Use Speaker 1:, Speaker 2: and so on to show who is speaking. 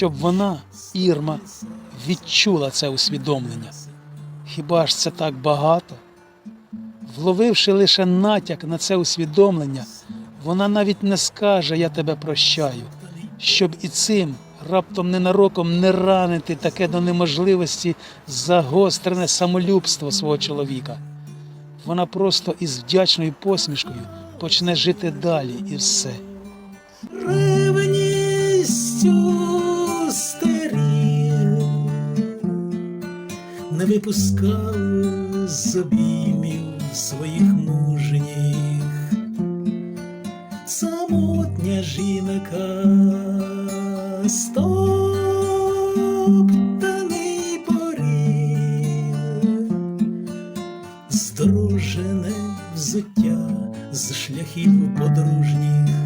Speaker 1: щоб вона, Ірма, відчула це усвідомлення. Хіба ж це так багато? Вловивши лише натяк на це усвідомлення, вона навіть не скаже Я тебе прощаю, щоб і цим раптом ненароком не ранити таке до неможливості загострене самолюбство свого чоловіка. Вона просто із вдячною посмішкою почне жити далі і все.
Speaker 2: Випускав з обіймів своїх мужніх, самотня жінка стоптаний порив, здружене взуття з шляхів подружніх.